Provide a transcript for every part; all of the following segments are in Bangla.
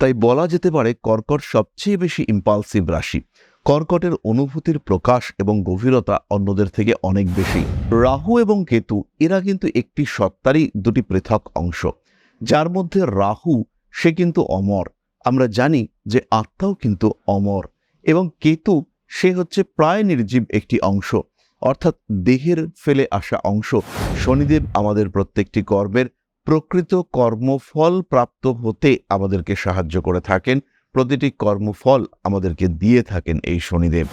তাই বলা যেতে পারে কর্কট সবচেয়ে বেশি ইম্পালসিভ রাশি। কর্কটের অনুভূতির প্রকাশ এবং গভীরতা অন্যদের থেকে অনেক বেশি। রাহু এবং কেতু, এরা কিন্তু একটি সত্তারই দুটি পৃথক অংশ। যার মধ্যে রাহু, সে কিন্তু অমর। আমরা জানি যে আত্মাও কিন্তু অমর এবং কেতু, সে হচ্ছে প্রায় নির্জীব একটি অংশ। অর্থাৎ দেহের ফেলে আসা অংশ। শনিদেব আমাদের প্রত্যেকটি কর্মের প্রকৃত কর্মফল প্রাপ্ত হতে আমাদেরকে সাহায্য করে থাকেন, প্রতিটি কর্মফল আমাদেরকে দিয়ে থাকেন এই শনিদেব।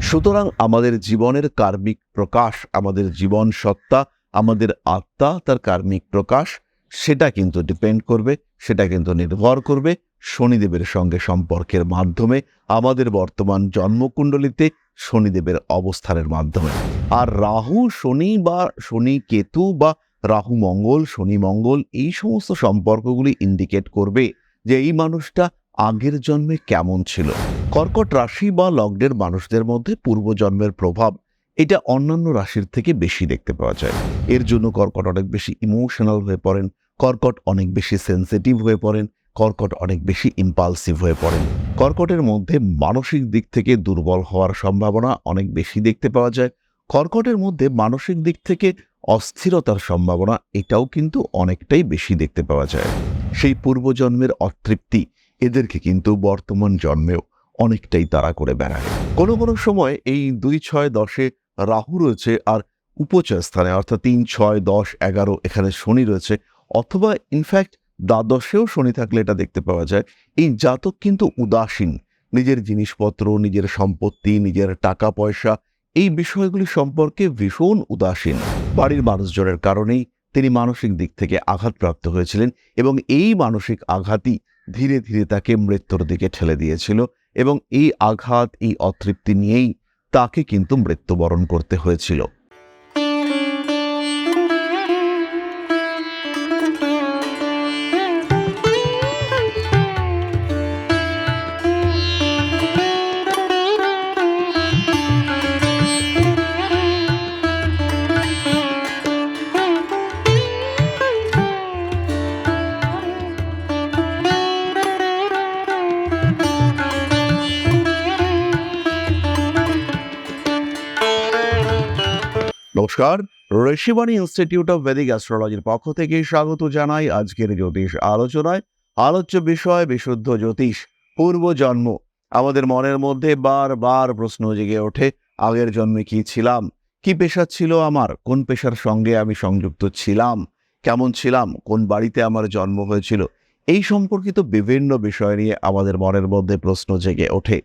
সুতরাং আমাদের জীবনের কার্মিক প্রকাশ, আমাদের জীবন সত্তা, আমাদের আত্মা, তার কার্মিক প্রকাশ, সেটা কিন্তু ডিপেন্ড করবে, সেটা কিন্তু নির্ভর করবে শনিদেবের সঙ্গে সম্পর্কের মাধ্যমে, আমাদের বর্তমান জন্মকুণ্ডলিতে শনিদেবের অবস্থানের মাধ্যমে। আর রাহু, শনি বা শনি কেতু বা রাহু মঙ্গল, শনি মঙ্গল, এই সমস্ত সম্পর্কগুলি ইন্ডিকেট করবে যে এই মানুষটা আগের জন্মে কেমন ছিল। কর্কট রাশি বা লগ্নের মানুষদের মধ্যে পূর্বজন্মের প্রভাব এটা অন্যান্য রাশির থেকে বেশি দেখতে পাওয়া যায়। এর জন্য কর্কট অনেক বেশি ইমোশনাল হয়ে পড়েন, কর্কট অনেক বেশি সেন্সিটিভ হয়ে পড়েন, কর্কট অনেক বেশি ইম্পালসিভ হয়ে পড়েন। কর্কটের মধ্যে মানসিক দিক থেকে দুর্বল হওয়ার সম্ভাবনা অনেক বেশি দেখতে পাওয়া যায়। কর্কটের মধ্যে মানসিক দিক থেকে অস্থিরতার সম্ভাবনা এটাও কিন্তু অনেকটাই বেশি দেখতে পাওয়া যায়। সেই পূর্বজন্মের অতৃপ্তি এদেরকে কিন্তু বর্তমান জন্মেও অনেকটাই তাড়া করে বেড়ায়। কোনো কোনো সময় এই দুই ছয় দশে রাহু রয়েছে আর উপচয় স্থানে, অর্থাৎ তিন ছয় দশ এগারো এখানে শনি রয়েছে, অথবা ইনফ্যাক্ট দ্বাদশেও শনি থাকলে এটা দেখতে পাওয়া যায়। এই জাতক কিন্তু উদাসীন। নিজের জিনিসপত্র, নিজের সম্পত্তি, নিজের টাকা পয়সা এই বিষয়গুলি সম্পর্কে ভীষণ উদাসীন। বাড়ির মানুষজনের কারণেই তিনি মানসিক দিক থেকে আঘাতপ্রাপ্ত হয়েছিলেন এবং এই মানসিক আঘাতই ধীরে ধীরে তাকে মৃত্যুর দিকে ঠেলে দিয়েছিল এবং এই আঘাত, এই অতৃপ্তি নিয়েই তাকে কিন্তু মৃত্যুবরণ করতে হয়েছিল। নমস্কার। ঋষিবাণী ইনস্টিটিউট অফ বেদিক অ্যাস্ট্রোলজির পক্ষ থেকে স্বাগত জানাই আজকের জ্যোতিষ আলোচনায়। আলোচ্য বিষয় বিশুদ্ধ জ্যোতিষ পূর্বজন্ম আমাদের মনের মধ্যে বারবার প্রশ্ন জেগে ওঠে, আগের জন্মে কি ছিলাম? কি পেশা ছিল আমার? কোন পেশার সঙ্গে আমি সংযুক্ত ছিলাম? কেমন ছিলাম? কোন বাড়িতে আমার জন্ম হয়েছিল? এই সম্পর্কিত বিভিন্ন বিষয় নিয়ে আমাদের মনের মধ্যে প্রশ্ন জেগে ওঠে।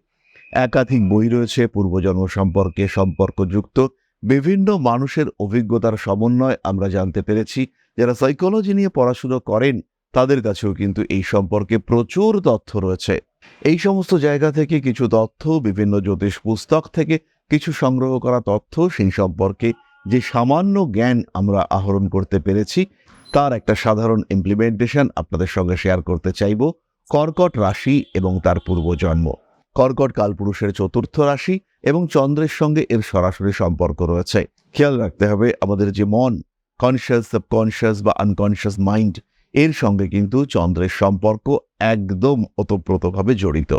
একাধিক বই রয়েছে, পূর্বজন্ম সম্পর্কে সম্পর্কযুক্ত। বিভিন্ন মানুষের অভিজ্ঞতার সমন্বয় আমরা জানতে পেরেছি। যারা সাইকোলজি নিয়ে পড়াশুনো করেন, তাদের কাছেও কিন্তু এই সম্পর্কে প্রচুর তথ্য রয়েছে। এই সমস্ত জায়গা থেকে কিছু তথ্য, বিভিন্ন জ্যোতিষ পুস্তক থেকে কিছু সংগ্রহ করা তথ্য সেই সম্পর্কে যে সামান্য জ্ঞান আমরা আহরণ করতে পেরেছি, তার একটা সাধারণ ইমপ্লিমেন্টেশন আপনাদের সঙ্গে শেয়ার করতে চাইব। কর্কট রাশি এবং তার পূর্বজন্ম। কর্কট কালপুরুষের চতুর্থ রাশি এবং চন্দ্রের সঙ্গে এর সরাসরি সম্পর্ক রয়েছে। খেয়াল রাখতে হবে, আমাদের যে মন কনসিয়াস সাবকনসিয়াস বা আনকনসিয়াস মাইন্ড এর সঙ্গে কিন্তু চন্দ্রের সম্পর্ক একদম ওতপ্রোতভাবে জড়িত।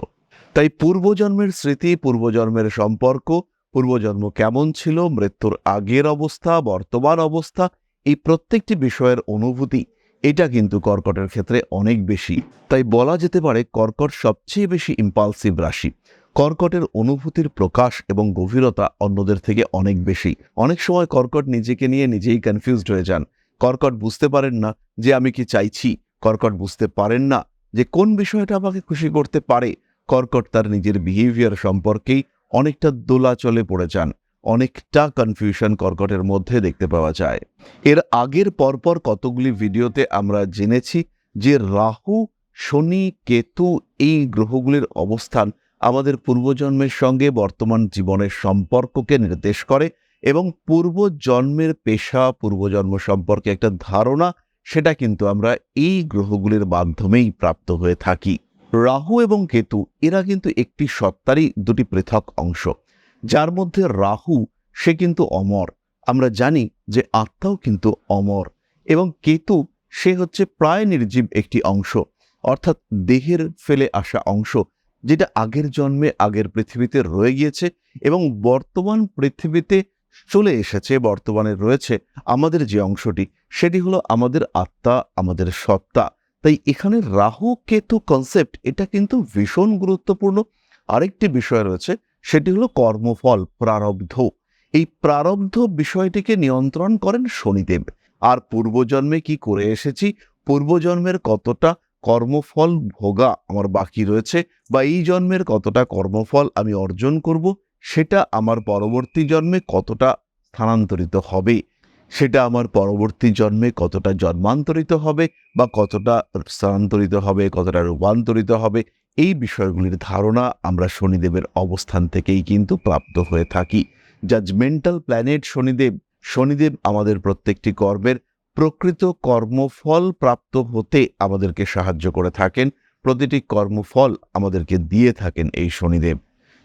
তাই পূর্বজন্মের স্মৃতি, পূর্বজন্মের সম্পর্ক, পূর্বজন্ম কেমন ছিল, মৃত্যুর আগের অবস্থা, বর্তমান অবস্থা, এই প্রত্যেকটি বিষয়ের অনুভূতি এটা কিন্তু কর্কটের ক্ষেত্রে অনেক বেশি। তাই বলা যেতে পারে কর্কট সবচেয়ে বেশি ইম্পালসিভ রাশি। কর্কটের অনুভূতির প্রকাশ এবং গভীরতা অন্যদের থেকে অনেক বেশি। অনেক সময় কর্কট নিজেকে নিয়ে নিজেই কনফিউজড হয়ে যান। কর্কট বুঝতে পারেন না যে আমি কি চাইছি। কর্কট বুঝতে পারেন না যে কোন বিষয়টা আমাকে খুশি করতে পারে। কর্কট তার নিজের বিহেভিয়ার সম্পর্কেই অনেকটা দোলাচলে পড়ে যান। অনেকটা কনফিউশন কর্কটের মধ্যে দেখতে পাওয়া যায়। এর আগের পরপর কতগুলি ভিডিওতে আমরা জেনেছি যে রাহু, শনি, কেতু এই গ্রহগুলির অবস্থান আমাদের পূর্বজন্মের সঙ্গে বর্তমান জীবনের সম্পর্ককে নির্দেশ করে এবং পূর্বজন্মের পেশা, পূর্বজন্ম সম্পর্কে একটা ধারণা, সেটা কিন্তু আমরা এই গ্রহগুলির মাধ্যমেই প্রাপ্ত হয়ে থাকি। রাহু এবং কেতু, এরা কিন্তু একটি সত্তারই দুটি পৃথক অংশ। যার মধ্যে রাহু, সে কিন্তু অমর। আমরা জানি যে আত্মাও কিন্তু অমর এবং কেতু, সে হচ্ছে প্রায় নির্জীব একটি অংশ। অর্থাৎ দেহের ফেলে আসা অংশ, যেটা আগের জন্মে আগের পৃথিবীতে রয়ে গিয়েছে এবং বর্তমান পৃথিবীতে চলে এসেছে, বর্তমানে রয়েছে আমাদের যে অংশটি, সেটি হলো আমাদের আত্মা, আমাদের সত্তা। তাই এখানে রাহু, কেতু কনসেপ্ট এটা কিন্তু ভীষণ গুরুত্বপূর্ণ। আরেকটি বিষয় রয়েছে সেটি হলো কর্মফল, প্রারব্ধ। এই প্রারব্ধ বিষয়টিকে নিয়ন্ত্রণ করেন শনিদেব। আর পূর্বজন্মে কি করে এসেছি? পূর্বজন্মের কতটা কর্মফল ভোগা আমার বাকি রয়েছে, বা এই জন্মের কতটা কর্মফল আমি অর্জন করব, সেটা আমার পরবর্তী জন্মে কতটা স্থানান্তরিত হবে, সেটা আমার পরবর্তী জন্মে কতটা জন্মান্তরিত হবে, বা কতটা স্থানান্তরিত হবে, কতটা রূপান্তরিত হবে এই বিষয়গুলির ধারণা আমরা শনিদেবের অবস্থান থেকেই কিন্তু প্রাপ্ত হয়ে থাকি। জাজমেন্টাল প্ল্যানেট শনিদেব শনিদেব আমাদের প্রত্যেকটি কর্মের প্রকৃত কর্মফল প্রাপ্ত হতে আমাদেরকে সাহায্য করে থাকেন, প্রতিটি কর্মফল আমাদেরকে দিয়ে থাকেন এই শনিদেব।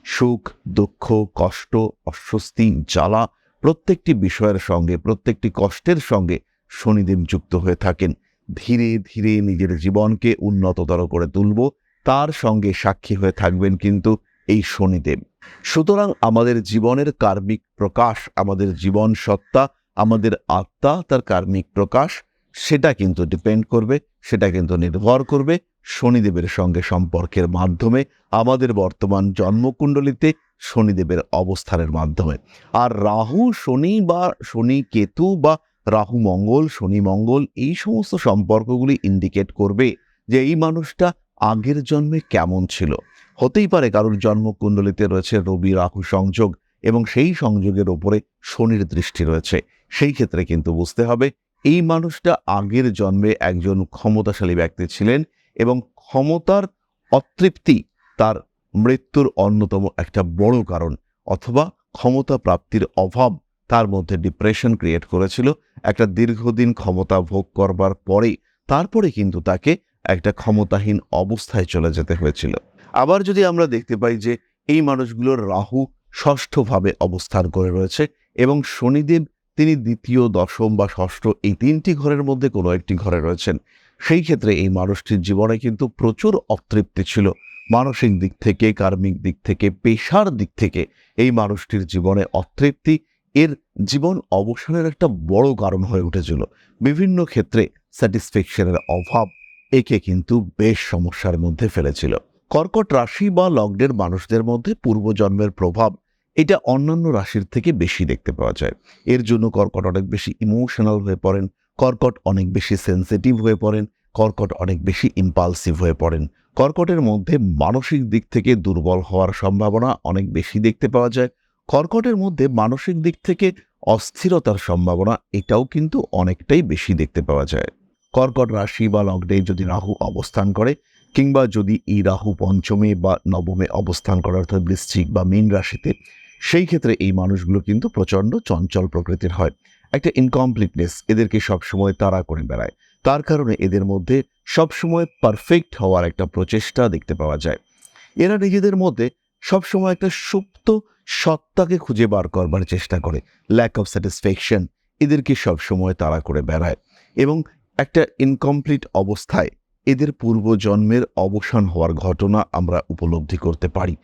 সুখ, দুঃখ, কষ্ট, অস্বস্তি, জ্বালা প্রত্যেকটি বিষয়ের সঙ্গে, প্রত্যেকটি কষ্টের সঙ্গে শনিদেব যুক্ত হয়ে থাকেন। ধীরে ধীরে নিজের জীবনকে উন্নততর করে তুলব তার সঙ্গে সাক্ষী হয়ে থাকবেন কিন্তু এই শনিদেব। সুতরাং আমাদের জীবনের কার্মিক প্রকাশ, আমাদের জীবন সত্তা, আমাদের আত্মা, তার কার্মিক প্রকাশ, সেটা কিন্তু ডিপেন্ড করবে, সেটা কিন্তু নির্ভর করবে শনিদেবের সঙ্গে সম্পর্কের মাধ্যমে, আমাদের বর্তমান জন্মকুণ্ডলিতে শনিদেবের অবস্থানের মাধ্যমে। আর রাহু, শনি বা শনি কেতু বা রাহু মঙ্গল, শনি মঙ্গল এই সমস্ত সম্পর্কগুলি ইন্ডিকেট করবে যে এই মানুষটা আগের জন্মে কেমন ছিল? হতেই পারে কারোর জন্মকুণ্ডলিতে রয়েছে রবি রাহু সংযোগ এবং সেই সংযোগের ওপরে শনির দৃষ্টি রয়েছে। সেই ক্ষেত্রে কিন্তু বুঝতে হবে, এই মানুষটা আগের জন্মে একজন ক্ষমতাশালী ব্যক্তি ছিলেন এবং ক্ষমতার অতৃপ্তি তার মৃত্যুর অন্যতম একটা বড় কারণ অথবা ক্ষমতা প্রাপ্তির অভাব তার মধ্যে ডিপ্রেশন ক্রিয়েট করেছিল। একটা দীর্ঘদিন ক্ষমতা ভোগ করবার পরে তারপরে কিন্তু তাকে একটা ক্ষমতাহীন অবস্থায় চলে যেতে হয়েছিল। আবার যদি আমরা দেখতে পাই যে এই মানুষগুলোর রাহু ষষ্ঠভাবে অবস্থান করে রয়েছে এবং শনিদেব তিনি দ্বিতীয়, দশম বা ষষ্ঠ এই তিনটি ঘরের মধ্যে কোনো একটি ঘরে রয়েছেন। সেই ক্ষেত্রে এই মানুষটির জীবনে কিন্তু প্রচুর অতৃপ্তি ছিল। মানসিক দিক থেকে, কার্মিক দিক থেকে, পেশার দিক থেকে এই মানুষটির জীবনে অতৃপ্তি এর জীবন অবসানের একটা বড় কারণ হয়ে উঠেছিল। বিভিন্ন ক্ষেত্রে স্যাটিসফ্যাকশনের অভাব একে কিন্তু বেশ সমস্যার মধ্যে ফেলেছিল। কর্কট রাশি বা লগ্নের মানুষদের মধ্যে পূর্বজন্মের প্রভাব এটা অন্যান্য রাশির থেকে বেশি দেখতে পাওয়া যায়। এর জন্য কর্কট অনেক বেশি ইমোশনাল হয়ে পড়েন, কর্কট অনেক বেশি সেন্সিটিভ হয়ে পড়েন, কর্কট অনেক বেশি ইম্পালসিভ হয়ে পড়েন। কর্কটের মধ্যে মানসিক দিক থেকে দুর্বল হওয়ার সম্ভাবনা অনেক বেশি দেখতে পাওয়া যায়। কর্কটের মধ্যে মানসিক দিক থেকে অস্থিরতার সম্ভাবনা এটাও কিন্তু অনেকটাই বেশি দেখতে পাওয়া যায়। কর্কট রাশি বা লগ্নে যদি রাহু অবস্থান করে, কিংবা যদি এই রাহু পঞ্চমে বা নবমে অবস্থান করে, অর্থাৎ বৃশ্চিক বা মীন রাশিতে, সেই ক্ষেত্রে এই মানুষগুলো কিন্তু প্রচণ্ড চঞ্চল প্রকৃতির হয়। একটা ইনকমপ্লিটনেস এদেরকে সবসময় তাড়া করে বেড়ায়। তার কারণে এদের মধ্যে সবসময় পারফেক্ট হওয়ার একটা প্রচেষ্টা দেখতে পাওয়া যায়। এরা নিজেদের মধ্যে সবসময় একটা সুপ্ত সত্তাকে খুঁজে বার করবার চেষ্টা করে। ল্যাক অফ স্যাটিসফ্যাকশন এদেরকে সবসময় তাড়া করে বেড়ায়। এবং একটা ইনকমপ্লিট অবস্থায় এদের পূর্বজন্মের অবসান হওয়ার ঘটনা আমরা উপলব্ধি করতে পারি।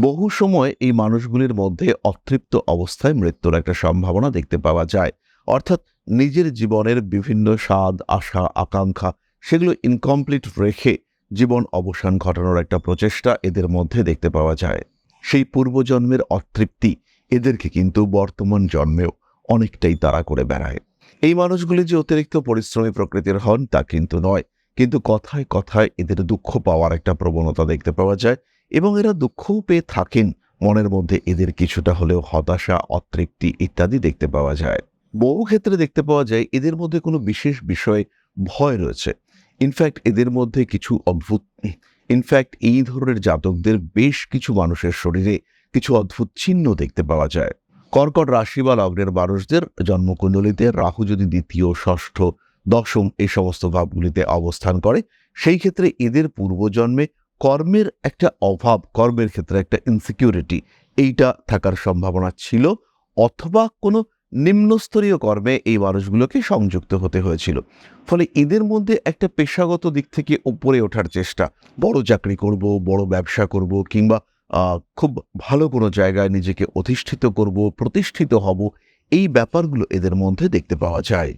বহু সময় এই মানুষগুলির মধ্যে অতৃপ্ত অবস্থায় মৃত্যুর একটা সম্ভাবনা দেখতে পাওয়া যায়। অর্থাৎ নিজের জীবনের বিভিন্ন স্বাদ, আশা, আকাঙ্ক্ষা সেগুলো ইনকমপ্লিট রেখে জীবন অবসান ঘটানোর একটা প্রচেষ্টা এদের মধ্যে দেখতে পাওয়া যায়। সেই পূর্বজন্মের অতৃপ্তি এদেরকে কিন্তু বর্তমান জন্মেও অনেকটাই তাড়া করে বেড়ায়। এই মানুষগুলি যে অতিরিক্ত পরিশ্রমী প্রকৃতির হন, তা কিন্তু নয়। কিন্তু কথায় কথায় এদের দুঃখ পাওয়ার একটা প্রবণতা দেখতে পাওয়া যায় এবং এরা দুঃখও পেয়ে থাকেন। মনের মধ্যে এদের কিছুটা হলেও হতাশা, অতৃপ্তি ইত্যাদি দেখতে পাওয়া যায়। বহু ক্ষেত্রে দেখতে পাওয়া যায় এদের মধ্যে কোনো বিশেষ বিষয়ে ভয় রয়েছে। ইনফ্যাক্ট এদের মধ্যে কিছু অদ্ভুত ইনফ্যাক্ট এই ধরনের জাতকদের বেশ কিছু মানুষের শরীরে কিছু অদ্ভুত চিহ্ন দেখতে পাওয়া যায়। কর্কট রাশি বা লগ্নের মানুষদের জন্মকুণ্ডলিতে রাহু যদি দ্বিতীয়, ষষ্ঠ, দশম এই সমস্ত ভাবগুলিতে অবস্থান করে, সেই ক্ষেত্রে এদের পূর্বজন্মে কর্মের একটা অভাব, কর্মের ক্ষেত্রে একটা ইনসিকিউরিটি এইটা থাকার সম্ভাবনা ছিল অথবা কোনো নিম্নস্তরীয় কর্মে এই মানুষগুলোকে সংযুক্ত হতে হয়েছিল। ফলে এদের মধ্যে একটা পেশাগত দিক থেকে উপরে ওঠার চেষ্টা, বড় চাকরি করব, বড় ব্যবসা করব কিংবা খুব ভালো কোনো জায়গায় নিজেকে অধিষ্ঠিত করব, প্রতিষ্ঠিত হব, এই ব্যাপারগুলো এদের মধ্যে দেখতে পাওয়া যায়।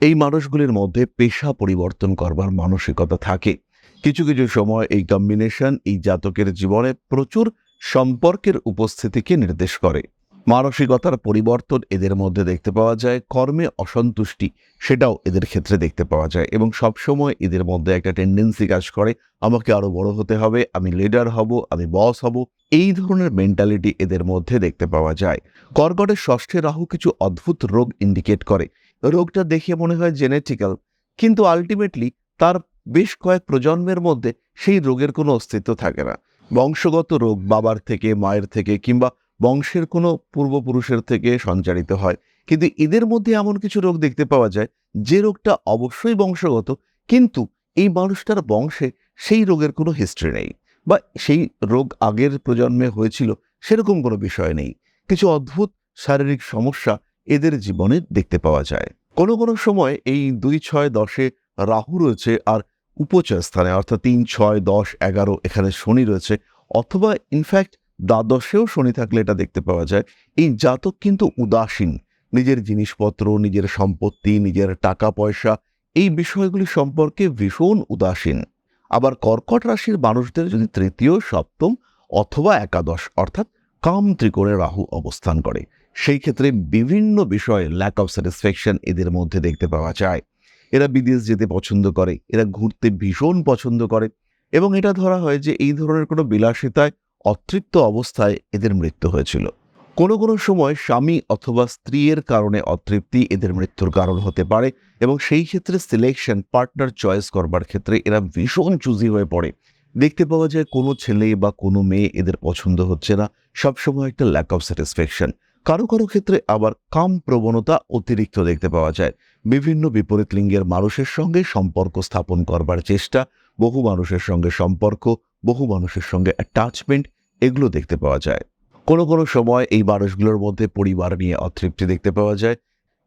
এই মানুষগুলির মধ্যে পেশা পরিবর্তন করবার মানসিকতা থাকে। কিছু কিছু সময় এই কম্বিনেশন এই জাতকের জীবনে প্রচুর সম্পর্কের উপস্থিতিকে নির্দেশ করে। মানসিকতার পরিবর্তন এদের মধ্যে দেখতে পাওয়া যায়, কর্মে অসন্তুষ্টি সেটাও এদের ক্ষেত্রে দেখতে পাওয়া যায় এবং সবসময় এদের মধ্যে একটা টেন্ডেন্সি কাজ করে, আমাকে আরও বড় হতে হবে, আমি লিডার হব, আমি বস হব, এই ধরনের মেন্টালিটি এদের মধ্যে দেখতে পাওয়া যায়। কর্কটের ষষ্ঠে রাহু কিছু অদ্ভুত রোগ ইন্ডিকেট করে, রোগটা দেখে মনে হয় জেনেটিক্যাল কিন্তু আলটিমেটলি তার বেশ কয়েক প্রজন্মের মধ্যে সেই রোগের কোনো অস্তিত্ব থাকে না। বংশগত রোগ বাবার থেকে, মায়ের থেকে কিংবা বংশের কোনো পূর্বপুরুষের থেকে সঞ্চারিত হয়। কিন্তু এদের মধ্যে এমন কিছু রোগ দেখতে পাওয়া যায়, যে রোগটা অবশ্যই বংশগত, কিন্তু এই মানুষটার বংশে সেই রোগের কোনো হিস্ট্রি নেই বা সেই রোগ আগের প্রজন্মে হয়েছিল, সেরকম কোনো বিষয় নেই। কিছু অদ্ভুত শারীরিক সমস্যা এদের জীবনে দেখতে পাওয়া যায়। কোনো কোনো সময় এই দুই ছয় দশে রাহু রয়েছে আর উপচয় স্থানে, অর্থাৎ তিন ছয় দশ এগারো এখানে শনি রয়েছে, অথবা ইনফ্যাক্ট দ্বাদশেও শনি থাকলে এটা দেখতে পাওয়া যায়। এই জাতক কিন্তু উদাসীন। নিজের জিনিসপত্র, নিজের সম্পত্তি, নিজের টাকা পয়সা এই বিষয়গুলি সম্পর্কে ভীষণ উদাসীন। আবার কর্কট রাশির মানুষদের যদি তৃতীয়, সপ্তম অথবা একাদশ অর্থাৎ কাম ত্রিকোণে রাহু অবস্থান করে, সেই ক্ষেত্রে বিভিন্ন বিষয়ে ল্যাক অফ স্যাটিসফ্যাকশন এদের মধ্যে দেখতে পাওয়া যায়। এরা বিদেশ যেতে পছন্দ করে, এরা ঘুরতে ভীষণ পছন্দ করে এবং এটা ধরা হয় যে এই ধরনের কোনো বিলাসিতায় অতৃপ্ত অবস্থায় এদের মৃত্যু হয়েছিল। কোনো কোনো সময় স্বামী অথবা স্ত্রীর কারণে অতৃপ্তি এদের মৃত্যুর কারণ হতে পারে এবং সেই ক্ষেত্রে সিলেকশন পার্টনার চয়েস করবার ক্ষেত্রে এরা ভীষণ চুজি হয়ে পড়ে। দেখতে পাওয়া যায় কোনো ছেলে বা কোনো মেয়ে এদের পছন্দ হচ্ছে না, সবসময় একটা ল্যাক অফ স্যাটিসফ্যাকশন কারও কারও ক্ষেত্রে আবার কাম প্রবণতা অতিরিক্ত দেখতে পাওয়া যায়। বিভিন্ন বিপরীত লিঙ্গের মানুষের সঙ্গে সম্পর্ক স্থাপন করবার চেষ্টা, বহু মানুষের সঙ্গে সম্পর্ক বহু মানুষের সঙ্গে অ্যাটাচমেন্ট এগুলো দেখতে পাওয়া যায়। কোনো কোনো সময় এই মানুষগুলোর মধ্যে পরিবার নিয়ে অতৃপ্তি দেখতে পাওয়া যায়।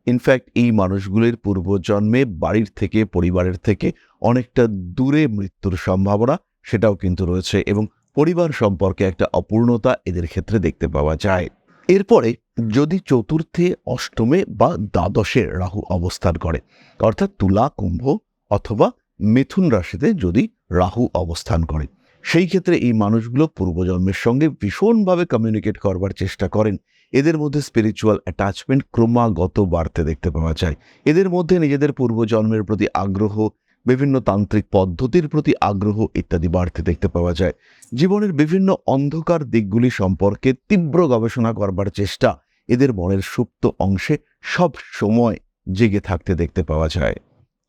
ইনফ্যাক্ট এই মানুষগুলির পূর্বজন্মে বাড়ির থেকে, পরিবারের থেকে অনেকটা দূরে মৃত্যুর সম্ভাবনা সেটাও কিন্তু রয়েছে এবং পরিবার সম্পর্কে একটা অপূর্ণতা এদের ক্ষেত্রে দেখতে পাওয়া যায়। এরপরে যদি চতুর্থে, অষ্টমে বা দ্বাদশে রাহু অবস্থান করে, অর্থাৎ তুলা, কুম্ভ অথবা মিথুন রাশিতে যদি রাহু অবস্থান করে সেই ক্ষেত্রে এই মানুষগুলো পূর্বজন্মের সঙ্গে ভীষণভাবে কমিউনিকেট করবার চেষ্টা করেন। এদের মধ্যে স্পিরিচুয়াল অ্যাটাচমেন্ট ক্রমাগত বাড়তে দেখতে পাওয়া যায়। এদের মধ্যে নিজেদের পূর্বজন্মের প্রতি আগ্রহ, বিভিন্ন তান্ত্রিক পদ্ধতির প্রতি আগ্রহ ইত্যাদি বাড়তে দেখতে পাওয়া যায়। জীবনের বিভিন্ন অন্ধকার দিকগুলি সম্পর্কে তীব্র গবেষণা করবার চেষ্টা এদের মনের সুপ্ত অংশে সব সময় জেগে থাকতে দেখতে পাওয়া যায়।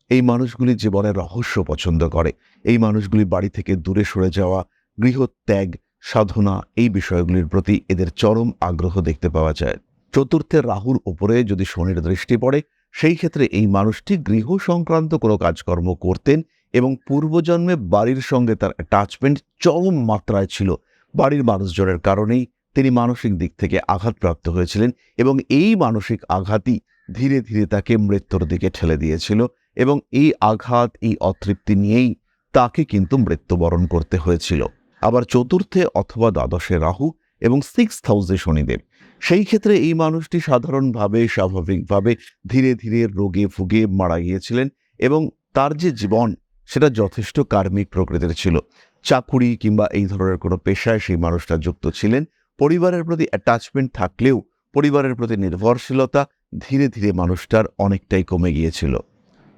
এই মানুষগুলি জীবনের রহস্য পছন্দ করে। এই মানুষগুলি বাড়ি থেকে দূরে সরে যাওয়া, গৃহত্যাগ, সাধনা এই বিষয়গুলির প্রতি এদের চরম আগ্রহ দেখতে পাওয়া যায়। চতুর্থে রাহুর উপরে যদি শনির দৃষ্টি পড়ে, সেই ক্ষেত্রে এই মানুষটি গৃহ সংক্রান্ত কোনো কাজকর্ম করতেন এবং পূর্বজন্মে বাড়ির সঙ্গে তার অ্যাটাচমেন্ট চরম মাত্রায় ছিল। বাড়ির মানুষজনের কারণেই তিনি মানসিক দিক থেকে আঘাতপ্রাপ্ত হয়েছিলেন এবং এই মানসিক আঘাতই ধীরে ধীরে তাকে মৃত্যুর দিকে ঠেলে দিয়েছিল। এবং এই আঘাত, এই অতৃপ্তি নিয়েই তাকে কিন্তু মৃত্যুবরণ করতে হয়েছিল। আবার চতুর্থে অথবা দ্বাদশে রাহু এবং সিক্স হাউসে শনিদেব। সেই ক্ষেত্রে এই মানুষটি সাধারণভাবে, স্বাভাবিকভাবে ধীরে ধীরে রোগে ফুগে মারা গিয়েছিলেন এবং তার যে জীবন, সেটা যথেষ্ট কার্মিক প্রকৃতির ছিল। চাকুরি কিংবা এই ধরনের কোনো পেশায় সেই মানুষটা যুক্ত ছিলেন। পরিবারের প্রতি অ্যাটাচমেন্ট থাকলেও পরিবারের প্রতি নির্ভরশীলতা ধীরে ধীরে মানুষটার অনেকটাই কমে গিয়েছিল।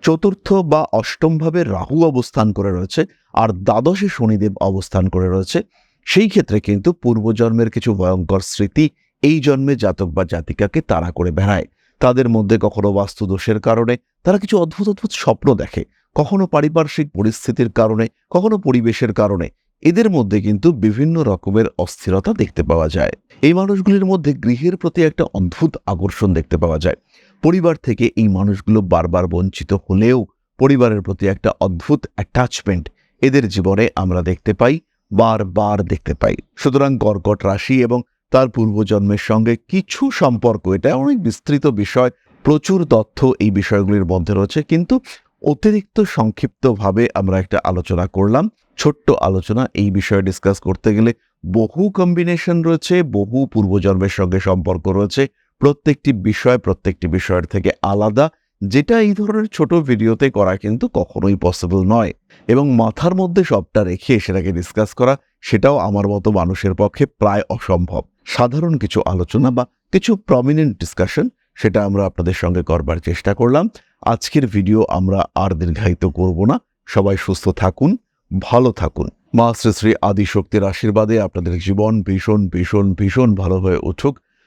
চতুর্থ বা অষ্টমভাবে রাহু অবস্থান করে রয়েছে আর দ্বাদশে শনিদেব অবস্থান করে রয়েছে। সেই ক্ষেত্রে কিন্তু পূর্বজন্মের কিছু ভয়ঙ্কর স্মৃতি এই জন্মে জাতক বা জাতিকাকে তাড়া করে বেড়ায়। তাদের মধ্যে কখনো বাস্তুদোষের কারণে তারা কিছু অদ্ভুত অদ্ভুত স্বপ্ন দেখে। কখনো পারিপার্শ্বিক পরিস্থিতির কারণে, কখনো পরিবেশের কারণে। এদের মধ্যে কিন্তু বিভিন্ন রকমের অস্থিরতা দেখতে পাওয়া যায়। এই মানুষগুলির মধ্যে গৃহের প্রতি একটা অদ্ভুত আকর্ষণ দেখতে পাওয়া যায়। পরিবার থেকে এই মানুষগুলো বারবার বঞ্চিত হলেও পরিবারের প্রতি একটা অদ্ভুত অ্যাটাচমেন্ট এদের জীবনে আমরা দেখতে পাই, বারবার দেখতে পাই। সুতরাং কর্কট রাশি এবং তার পূর্বজন্মের সঙ্গে কিছু সম্পর্ক, এটা অনেক বিস্তৃত বিষয়, প্রচুর তথ্য এই বিষয়গুলির মধ্যে রয়েছে, কিন্তু অতিরিক্ত সংক্ষিপ্তভাবে আমরা একটা আলোচনা করলাম। ছোট্ট আলোচনা, এই বিষয়ে ডিসকাস করতে গেলে বহু কম্বিনেশন রয়েছে, বহু পূর্বজন্মের সঙ্গে সম্পর্ক রয়েছে প্রত্যেকটি বিষয় প্রত্যেকটি বিষয়ের থেকে আলাদা, যেটা এই ধরনের ছোট ভিডিওতে করা কিন্তু কখনোই পসিবল নয়। এবং মাথার মধ্যে সবটা রেখে সেটাকে ডিসকাস করা, সেটাও আমার মতো মানুষের পক্ষে প্রায় অসম্ভব। সাধারণ কিছু আলোচনা বা কিছু প্রমিনেন্ট ডিসকাশন সেটা আমরা আপনাদের সঙ্গে করবার চেষ্টা করলাম। আজকের ভিডিও আমরা আর দীর্ঘায়িত করব না। সবাই সুস্থ থাকুন, ভালো থাকুন। মা শ্রী শ্রী আদিশক্তির আশীর্বাদে আপনাদের জীবন ভীষণ ভীষণ ভীষণ ভালো হয়ে উঠুক।